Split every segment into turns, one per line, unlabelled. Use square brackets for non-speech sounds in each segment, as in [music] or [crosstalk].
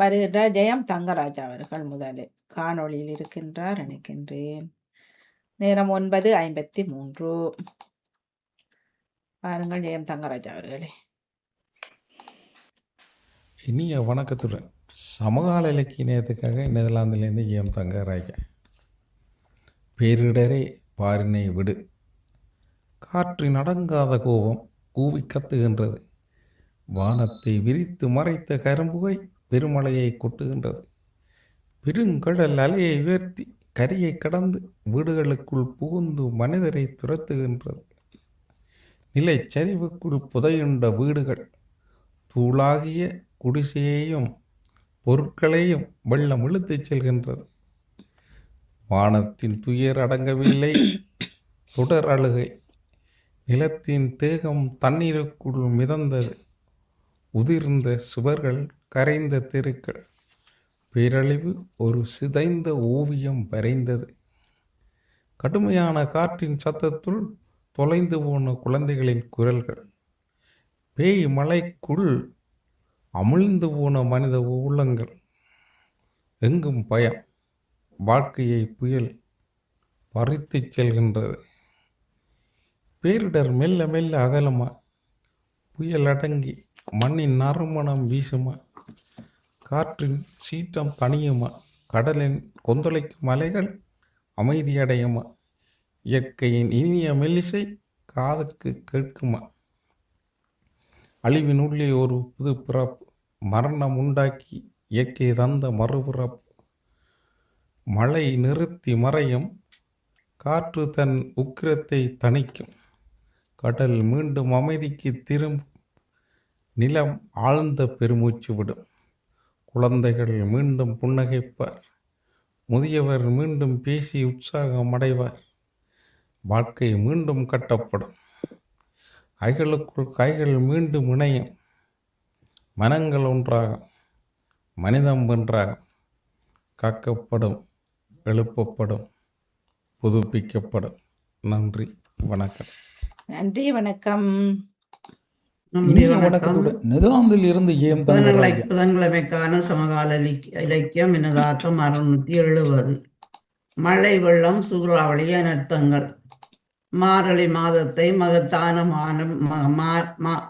வருகின்ற ஜெயம் தங்கராஜ் அவர்கள் முதலில் காணொளியில் இருக்கின்றார் நினைக்கின்றேன். நேரம் 9:53 பாருங்கள் ஜெயம் தங்கராஜ் அவர்களே.
இனிய வணக்கத்துடன் சமகால இலக்கிய நேயத்துக்காக நெதர்லாந்திலேருந்து ஜெயம் தங்கராஜா பேரிடரே பாரினை விடு காற்று நடங்காத கோபம் கூவி கத்துகின்றது வானத்தை விரித்து மறைத்த கரும்புகை பெருமலையை கொட்டுகின்றது. பெருங்கடல் அலையை உயர்த்தி கரையை கடந்து வீடுகளுக்குள் புகுந்து மனிதரை துரத்துகின்றது. நிலைச்சரிவுக்குள் புதையுண்ட வீடுகள் தூளாகிய குடிசையையும் பொருட்களையும் வெள்ளம் இழுத்துச் செல்கின்றது. வானத்தின் துயர் அடங்கவில்லை. தொடர் அழுகை. நிலத்தின் தேகம் தண்ணீருக்குள் மிதந்தது. உதிர்ந்த சுவர்கள் கரைந்த தெருக்கள். பேரழிவு ஒரு சிதைந்த ஓவியம் வரைந்தது. கடுமையான காற்றின் சத்தத்துள் தொலைந்து போன குழந்தைகளின் குரல்கள். பேய் மலைக்குள் அமிழ்ந்து போன மனித உள்ளங்கள். எங்கும் பயம் வாழ்க்கையை புயல் பறித்து செல்கின்றது. பேரிடர் மெல்ல மெல்ல அகலமா புயல் அடங்கி மண்ணின் நறுமணம் வீசுமா காற்றின் சீற்றம் தனியுமா கடலின் கொந்தளிக்கும் அலைகள் அமைதியடையுமா? இயற்கையின் இனிய மெல்லிசை காதுக்கு கேட்குமா? அழிவின் உள்ளே ஒரு புது பிறப்பு மரணம் உண்டாக்கி இயற்கை தந்த மறுபிறப்பு. மழை நிறுத்தி மறையும் காற்று தன் உக்கிரத்தை தணிக்கும். கடல் மீண்டும் அமைதிக்கு திரும்பும் நிலம் ஆழ்ந்த பெருமூச்சு விடும். குழந்தைகள் மீண்டும் புன்னகைப்பார். முதியவர் மீண்டும் பேசி உற்சாகம் அடைவார். வாழ்க்கை மீண்டும் கட்டப்படும். கைகளுக்குள் கைகள் மீண்டும் இணையும். மனங்கள் ஒன்றாகும். மனிதம் ஒன்றாகும். காக்கப்படும் எழுப்பப்படும் புதுப்பிக்கப்படும். நன்றி வணக்கம்.
நன்றி வணக்கம்.
இனிய வணக்கத்துடன் இருந்து ஏம்
புதன்கிழமை
தங்கராஜா
புதன்கிழமைக்கான சமகால இலக்கிய- இலக்கியம் எனதாக்கம் அறுநூத்தி எழுபது மழை வெள்ளம் சூறாவளி அனர்த்தங்கள். மார்கழி மாதத்தை மகத்தான மானம்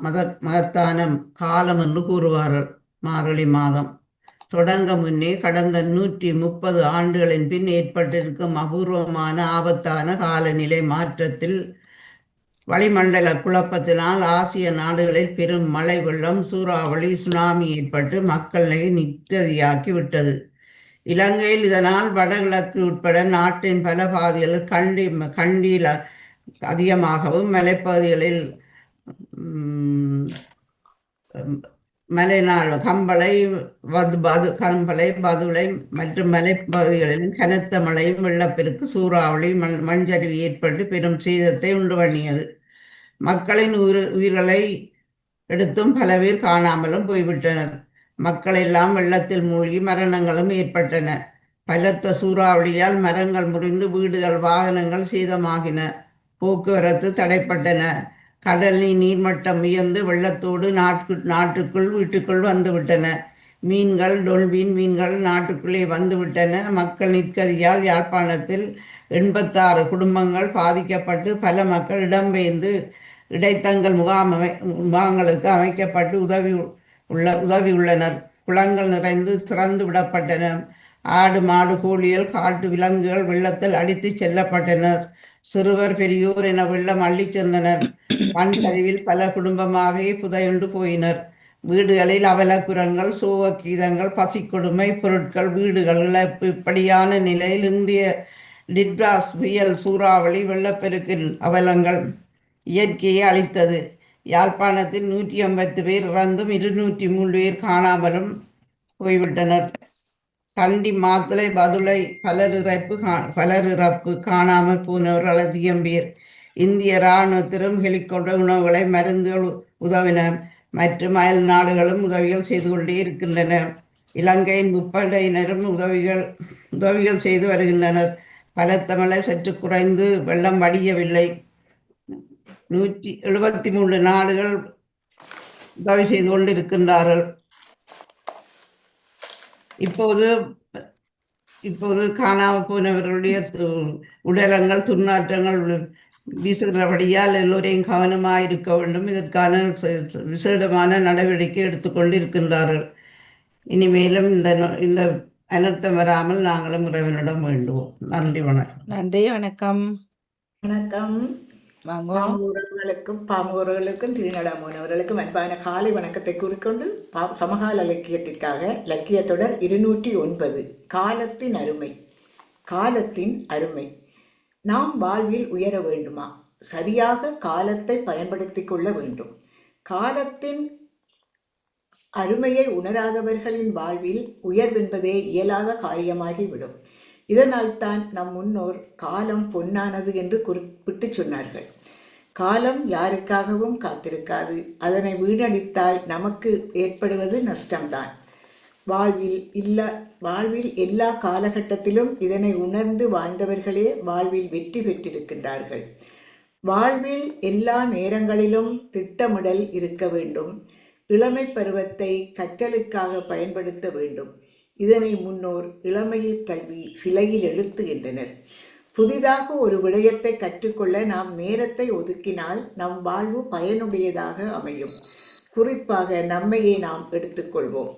மத- மகத்தான காலம் என்று கூறுவார்கள். மார்கழி மாதம். தொடங்க முன்னே கடந்த நூற்றி முப்பது ஆண்டுகளின் பின் ஏற்பட்டிருக்கும் அபூர்வமான ஆபத்தான காலநிலை மாற்றத்தில் வளிமண்டல குழப்பத்தினால் ஆசிய நாடுகளில் பெரும் மழை வெள்ளம் சூறாவளி சுனாமி ஏற்பட்டு மக்களை நிக்கதியாக்கி விட்டது. இலங்கையில் இதனால் வடகிழக்கு உட்பட நாட்டின் பல பகுதிகளில் கண்டி கண்டியில் அதிகமாகவும் மலைப்பகுதிகளில் மலைநாடு கம்பளை வது பது கம்பளை பதுளை மற்றும் மலைப்பகுதிகளிலும் கனத்த மழையும் வெள்ளப்பெருக்கு சூறாவளி மண் மண்சரிவு ஏற்பட்டு பெரும் சேதத்தை உண்டு பண்ணியது. மக்களின் உயிர் உயிர்களை எடுத்தும் பல பேர் காணாமலும் போய்விட்டனர். மக்கள் எல்லாம் வெள்ளத்தில் மூழ்கி மரணங்களும் ஏற்பட்டன. பலத்த சூறாவளியால் மரங்கள் முறிந்து வீடுகள் வாகனங்கள் சேதமாகின. போக்குவரத்து தடைப்பட்டன. கடலின் நீர்மட்டம் உயர்ந்து வெள்ளத்தோடு நாட்டு நாட்டுக்குள் வீட்டுக்குள் வந்துவிட்டன. மீன்கள் டொல்பின் மீன்கள் நாட்டுக்குள்ளே வந்துவிட்டன. மக்கள் நிற்கதியால் யாழ்ப்பாணத்தில் எண்பத்தாறு குடும்பங்கள் பாதிக்கப்பட்டு பல மக்கள் இடம்பெயர்ந்து இடைத்தங்கள் முகாம் அமை முகாம்களுக்கு அமைக்கப்பட்டு உதவி உள்ள உதவியுள்ளனர் குளங்கள் நிறைந்து திறந்து விடப்பட்டன. ஆடு மாடு கோழிகள் காட்டு விலங்குகள் வெள்ளத்தில் அடித்துச் செல்லப்பட்டனர். சிறுவர் பெரியோர் என வெள்ளம் அள்ளிச் சென்றனர் மண் [clears throat] சரிவில் பல குடும்பமாக புதையுண்டு போயினர். வீடுகளில் அவலக்குரங்கள் சோக கீதங்கள் பசிக்கொடுமை பொருட்கள் வீடுகள் இழப்பு. இப்படியான நிலையில் இந்திய டிட்ராஸ் புயல் சூறாவளி வெள்ளப்பெருக்கின் அவலங்கள் இயற்கையை அளித்தது யாழ்ப்பாணத்தில் நூற்றி ஐம்பத்து பேர் இறந்தும் இருநூற்றி மூன்று பேர் காணாமலும் போய்விட்டனர். கண்டி மாத்தளை பதுளை பலர் இறப்பு கா- பலர் இறப்பு காணாமல் போனவர்கள் அதிகம் பேர் இந்திய இராணுவத்திலும் ஹெலிகாப்டர் உணவுகளை மருந்துகள் உதவின மற்றும் அயல் நாடுகளும் உதவிகள் செய்து கொண்டே இருக்கின்றன. இலங்கையின் முப்படையினரும் உதவிகள் உதவிகள் செய்து வருகின்றனர். பலத்த மழை சற்று குறைந்து வெள்ளம் வடியவில்லை. நூற்றி எழுபத்தி மூன்று நாடுகள் உதவி செய்து கொண்டிருக்கின்றார்கள். இப்போது இப்போது காணாமல் போனவர்களுடைய உடலங்கள் துர்நாற்றங்கள் வீசுகிறபடியால் எல்லோரையும் கவனமாக இருக்க வேண்டும். இதற்கான விசேடமான நடவடிக்கை எடுத்துக்கொண்டு இருக்கின்றார்கள் இனிமேலும் இந்த இந்த அனர்த்தம் வராமல் நாங்களும் இறைவனிடம் வேண்டுவோம். நன்றி வணக்கம்.
நன்றி வணக்கம்.
வணக்கம்.
வாங்கோ
பாமூரர்களுக்கும் திருநடாமோன் அவர்களுக்கும் அன்பான காலை வணக்கத்தை கூறிக்கொண்டு பா- சமகால இலக்கியத்திற்காக இலக்கிய தொடர் இருநூற்றி ஒன்பது காலத்தின் அருமை. காலத்தின் அருமை. நாம் வாழ்வில் உயர வேண்டுமா? சரியாக காலத்தை பயன்படுத்திக் கொள்ள வேண்டும். காலத்தின் அருமையை உணராதவர்களின் வாழ்வில் உயர்வென்பதே இயலாத காரியமாகிவிடும். இதனால்தான் நம் முன்னோர் காலம் பொன்னானது என்று குறிப்பிட்டு சொன்னார்கள். காலம் யாருக்காகவும் காத்திருக்காது. அதனை வீணடித்தால் நமக்கு ஏற்படுவது நஷ்டம்தான். வாழ்வில் இல்ல வாழ்வில் எல்லா காலகட்டத்திலும் இதனை உணர்ந்து வாழ்ந்தவர்களே வாழ்வில் வெற்றி பெற்றிருக்கின்றார்கள். வாழ்வில் எல்லா நேரங்களிலும் திட்டமிடல் இருக்க வேண்டும். இளமை பருவத்தை கற்றலுக்காக பயன்படுத்த வேண்டும். இதனை முன்னோர் இளமையில் கல்வி சிலையில் எழுத்து என்றனர். புதிதாக ஒரு விடயத்தை கற்றுக்கொள்ள நாம் நேரத்தை ஒதுக்கினால் நம் வாழ்வு பயனுடையதாக அமையும். குறிப்பாக நம்மையே நாம் எடுத்துக்கொள்வோம்.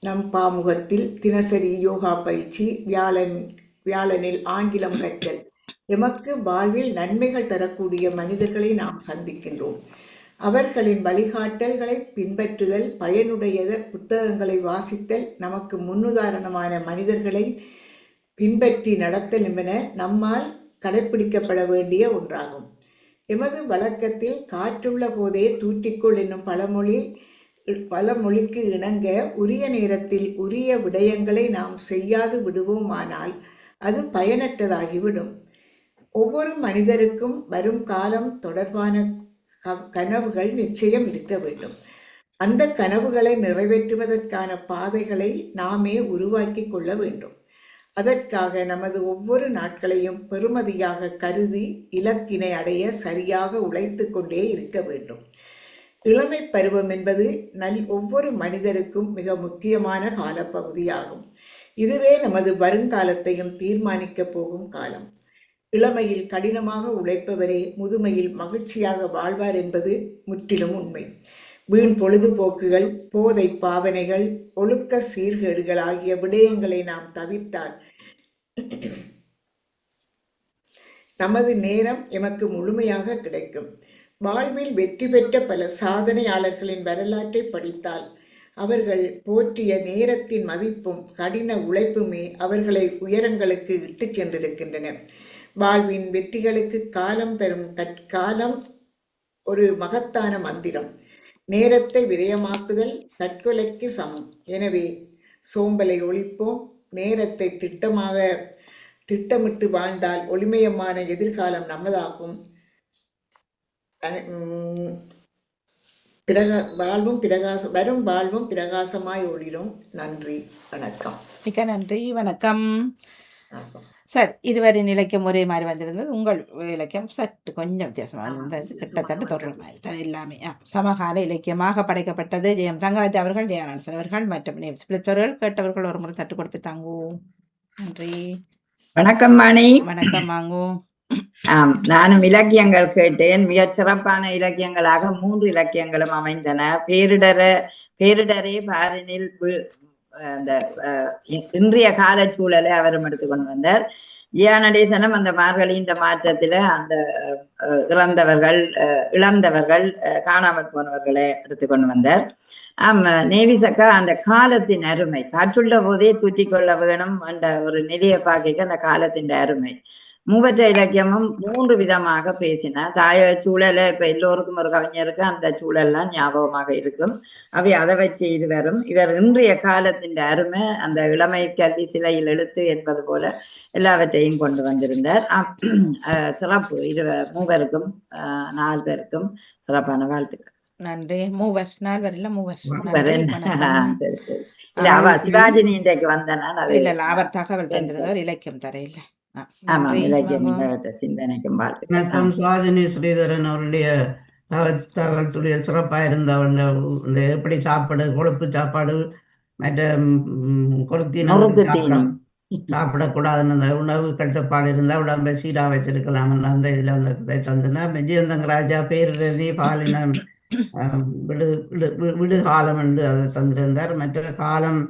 நம் பாமுகத்தில் தினசரி யோகா பயிற்சி வியாழன் வியாழனில் ஆங்கிலம் கற்றல். எமக்கு வாழ்வில் நன்மைகள் தரக்கூடிய மனிதர்களை நாம் சந்திக்கின்றோம். அவர்களின் வழிகாட்டல்களை பின்பற்றுதல் பயனுடைய புத்தகங்களை வாசித்தல் நமக்கு முன்னுதாரணமான மனிதர்களை பின்பற்றி நடத்தல் என்பன நம்மால் கடைப்பிடிக்கப்பட வேண்டிய ஒன்றாகும். எமது வழக்கத்தில் காற்றுள்ள போதே தூற்றிக்கொள் என்னும் பழமொழி பழமொழிக்கு இணங்க உரிய நேரத்தில் உரிய விடயங்களை நாம் செய்யாது விடுவோமானால் அது பயனற்றதாகிவிடும். ஒவ்வொரு மனிதருக்கும் வரும் காலம் தொடர்பான க- கனவுகள் நிச்சயம் இருக்க வேண்டும். அந்த கனவுகளை நிறைவேற்றுவதற்கான பாதைகளை நாமே உருவாக்கி கொள்ள வேண்டும். அதற்காக நமது ஒவ்வொரு நாட்களையும் பெறுமதியாக கருதி இலக்கினை அடைய சரியாக உழைத்து கொண்டே இருக்க வேண்டும். இளமை பருவம் என்பது நல் ஒவ்வொரு மனிதருக்கும் மிக முக்கியமான காலப்பகுதியாகும். இதுவே நமது வருங்காலத்தையும் தீர்மானிக்கப் போகும் காலம். இளமையில் கடினமாக உழைப்பவரே முதுமையில் மகிழ்ச்சியாக வாழ்வார் என்பது முற்றிலும் உண்மை. வீண் பொழுதுபோக்குகள் போதை பாவனைகள் ஒழுக்க சீர்கேடுகள் ஆகிய விடயங்களை நாம் தவிர்த்தால் நமது நேரம் எமக்கு முழுமையாக கிடைக்கும். வாழ்வில் வெற்றி பெற்ற பல சாதனையாளர்களின் வரலாற்றை படித்தால் அவர்கள் போற்றிய நேரத்தின் மதிப்பும் கடின உழைப்புமே அவர்களை உயரங்களுக்கு இட்டு சென்றிருக்கின்றன. வாழ்வின் வெற்றிகளுக்கு காலம் தரும் காலம் ஒரு மகத்தான மந்திரம். நேரத்தை விரயமாக்குதல் தற்கொலைக்கு சமம். எனவே சோம்பலை ஒழிப்போம். நேரத்தை திட்டமாக திட்டமிட்டு வாழ்ந்தால் ஒளிமயமான எதிர்காலம் உம், பிரகா வாழ்வும் பிரகாச வரும் வாழ்வும் பிரகாசமாய் ஒளிரும். நன்றி. வணக்கம்.
மிக்க நன்றி. வணக்கம்.
வணக்கம்.
சரி இருவரின் இலக்கியம் ஒரே மாதிரி வந்திருந்தது. உங்கள் இலக்கியம் சற்று கொஞ்சம் வித்தியாசமாக இருந்தது கிட்டத்தட்ட தொடர் மாதிரி தான் எல்லாமே. சமகால இலக்கியமாக படைக்கப்பட்டது. ஜெயம் தங்கராஜ் அவர்கள் ஜெயானந்தன் அவர்கள் மற்றும் நேம் கேட்டவர்கள் ஒரு முறை தட்டு கொடுத்து தாங்குவோம். நன்றி.
வணக்கம் மணி.
வணக்கம் வாங்கோ
ஆம் நானும் இலக்கியங்கள் கேட்டேன். மிகச் சிறப்பான இலக்கியங்களாக மூன்று இலக்கியங்களும் அமைந்தன. பேரிடர பேரிடரே பாரினில் அந்த அஹ், இன்றைய கால சூழலை அவரும் எடுத்துக்கொண்டு வந்தார். ஜியா நடேசனம் அந்த மார்கழின்ற மாற்றத்துல அந்த அஹ், இறந்தவர்கள் அஹ், இழந்தவர்கள் அஹ், காணாமல் போனவர்களை எடுத்துக்கொண்டு வந்தார். ஆமா நேவிசக்கா அந்த காலத்தின் அருமை காற்றுள்ள போதே தூற்றிக்கொள்ள வேணும் என்ற ஒரு நிலையை பார்க்க அந்த காலத்தின் அருமை. மூவற்ற இலக்கியமும் மூன்று விதமாக பேசின. தாய சூழலை இப்ப எல்லோருக்கும் ஒரு கவிஞருக்கு அந்த சூழல்லாம் ஞாபகமாக இருக்கும். அவை அதை வச்சு இருவரும் இவர் இன்றைய காலத்தின் அருமை அந்த இளமை கல்வி சிலையில் எழுத்து என்பது போல எல்லாவற்றையும் கொண்டு வந்திருந்தார். சிறப்பு. இரு மூவருக்கும் நாலு பேருக்கும் சிறப்பான வாழ்த்துக்கள்.
நன்றி. மூவர் நால்வர் இல்ல மூவர். [laughs]
இல்ல அவ சிவாஜினி இன்றைக்கு வந்தனால் அது
இல்ல இல்ல அவர் தகவல் தந்தது. அவர் இலக்கியம் தர இல்ல ஆ,
ஆமாம் சிந்தனைக்கும்
வணக்கம். சுவாதினி ஸ்ரீதரன் அவருடைய தகவல் தகவல் துளியல் சிறப்பாக இருந்த இந்த எப்படி சாப்பாடு கொழுப்பு சாப்பாடு மற்ற கொளுத்தின சாப்பிடக்கூடாதுன்னு அந்த உணவு கட்டுப்பாடு இருந்தால் உடம்பை சீராக வச்சிருக்கலாம்னு அந்த இதில் வந்து இதை தந்துனா விஜயந்தங்க ராஜா பேரிடனே பாலினம் விடு விடு வி- விடு காலம் என்று அதை தந்திருந்தார். மற்ற காலம்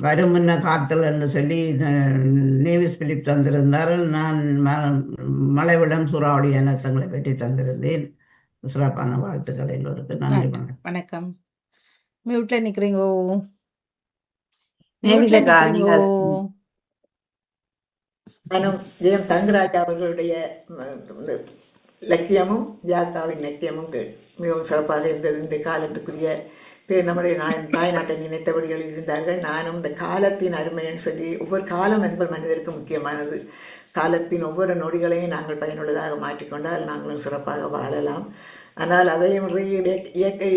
வரும் முன்ன காத்தல் என்று சொல்லி நேவிஸ் பிலிப் தந்திருந்தார் நான் ம- மழை வெள்ளம் சூறாவளி அனர்த்தங்களை பற்றி தந்திருந்தேன். சிறப்பான வாழ்த்துக்கள் எல்லோருக்கும். நன்றி வணக்கம்.
வணக்கம். மியூட்ல நிக்கிறீங்கோ?
ஜெயம் தங்கராஜ் அவர்களுடைய ம், இந்த இலக்கியமும் ஜாக்காவின் இலக்கியமும் கே- மிகவும் சிறப்பாக இருந்தது. இந்த காலத்துக்குரிய நம்முடைய நாய் தாய்நாட்டை நினைத்தபடிகள் இருந்தார்கள். நானும் இந்த காலத்தின் அருமைன்னு சொல்லி ஒவ்வொரு காலம் என்பது மனிதருக்கு முக்கியமானது. காலத்தின் ஒவ்வொரு நொடிகளையும் நாங்கள் பயனுள்ளதாக மாற்றிக்கொண்டால் நாங்களும் சிறப்பாக வாழலாம். ஆனால் அதையும் இயற்கை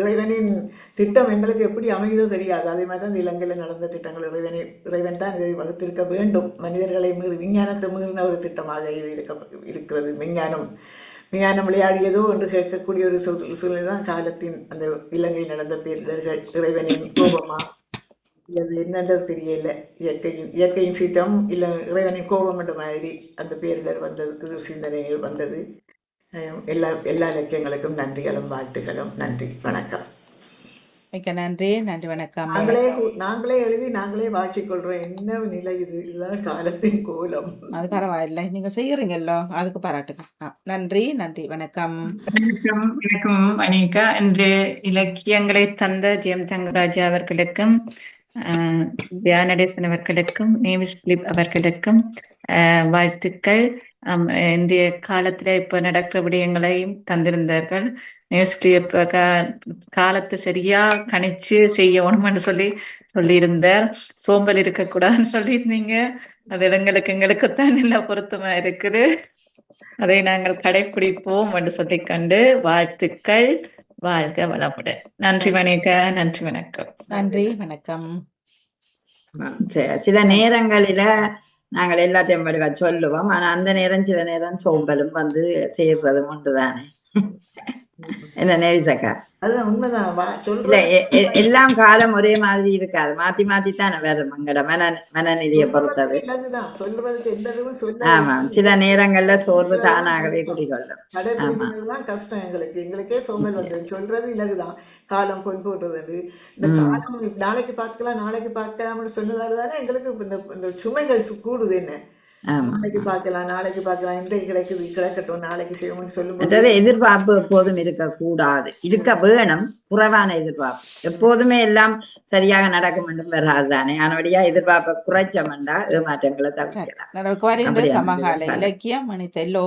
இறைவனின் திட்டம் எங்களுக்கு எப்படி அமைதோ தெரியாது. அதே மாதிரி தான் இலங்கையில் நடந்த திட்டங்கள் இறைவனை இறைவன் தான் இதை வகுத்திருக்க வேண்டும். மனிதர்களை மீறி விஞ்ஞானத்தை மீறின ஒரு திட்டமாக இது இருக்க இருக்கிறது. விஞ்ஞானம் விஞ்ஞானம் விளையாடியதோ என்று கேட்கக்கூடிய ஒரு சூழ் சூழ்நிலை தான் காலத்தின் அந்த இலங்கையில் நடந்த பேரிடர்கள் இறைவனின் கோபமா? அது என்னன்றது தெரியல. இயற்கையின் இயற்கையின் சீற்றம் இல்லை இறைவனின் கோபம் என்ற மாதிரி அந்த பேரிடர் வந்ததுக்கு சிந்தனைகள் வந்தது. எல்லா எல்லா இலக்கியங்களுக்கும் நன்றிகளும் வாழ்த்துகளும். நன்றி. வணக்கம்.
மிக்க நன்றி. நன்றி வணக்கம்.
நாங்களே நாங்களே எழுதி நாங்களே வாட்சிக் கொள்றோம். என்ன நிலை இது? இதுதான் காலத்தின் கோலம்.
அது பரவாயில்லை. நீங்க செய்யறீங்கல்லோ அதுக்கு பாராட்டுங்க நன்றி நன்றி வணக்கம்.
வணக்கம் வணக்கம் அனிகா இன்று இலக்கியங்களை தந்த ஜெயம் தங்கராஜா அவர்களுக்கும் தியானடேசன் அவர்களுக்கும் நேவிஸ் பிலிப் அவர்களுக்கும் வாழ்த்துக்கள். இன்றைய காலத்துல இப்ப நடக்கிற விடயங்களையும் தந்திருந்தார்கள். கா- காலத்தை சரியா கணிச்சு செய்யணும்னு சொல்லி சொல்லியிருந்தார். சோம்பல் இருக்கக்கூடாதுன்னு சொல்லியிருந்தீங்க. அது எங்களுக்கு எங்களுக்குத்தான் நல்லா பொருத்தமா இருக்குது. அதை நாங்கள் கடைபிடிப்போம் என்று சொல்லிக்கொண்டு வாழ்த்துக்கள். வாழ்க வளமுடன். நன்றி வணக்கம் நன்றி வணக்கம்.
நன்றி வணக்கம்.
சில நேரங்களில நாங்கள் எல்லாத்தையும் படிவா சொல்லுவோம். ஆனா அந்த நேரம் சில நேரம் சோம்பலும் வந்து சேர்றதும் உண்டுதானே? என்ன
வா
இல்ல எல்லாம் காலம் ஒரே மாதிரி இருக்காது. மாத்தி மாத்தி தானே வரும் எங்கட மன மனநிலையை பொறுத்தது. ஆமாம் சில நேரங்கள்ல சோர்வு தானாகவே குடிகொள்ளும்.
கஷ்டம் எங்களுக்கு. எங்களுக்கே சோம்பல் வந்தது சொல்றது இலகுதான். காலம் பொன் போடுறது இந்த. காலம் நாளைக்கு பார்க்கலாம் நாளைக்கு பார்க்கலாம்னு சொன்னதால தானே எங்களுக்கு இந்த இந்த சுமைகள் கூடுது என்ன?
ஆமா
நாளைக்கு பார்க்கலாம் நாளைக்கு பார்க்கலாம் இன்றைக்கு கிடைக்குது கிடக்கட்டும் நாளைக்கு செய்வோம்னு சொல்லும்போது
மற்றது எதிர்பார்ப்பு எப்போதும் இருக்கக்கூடாது இருக்க வேணும் குறைவான எதிர்பார்ப்பு எப்போதுமே எல்லாம் சரியாக நடக்கும் என்றும் வராது தானே ஆனபடியா எதிர்பார்ப்பை குறைச்சோம்டா ஏமாற்றங்களை தவிர்க்கலாம்
வருகின்ற? சமகால. இலக்கியம் மனித எல்லோ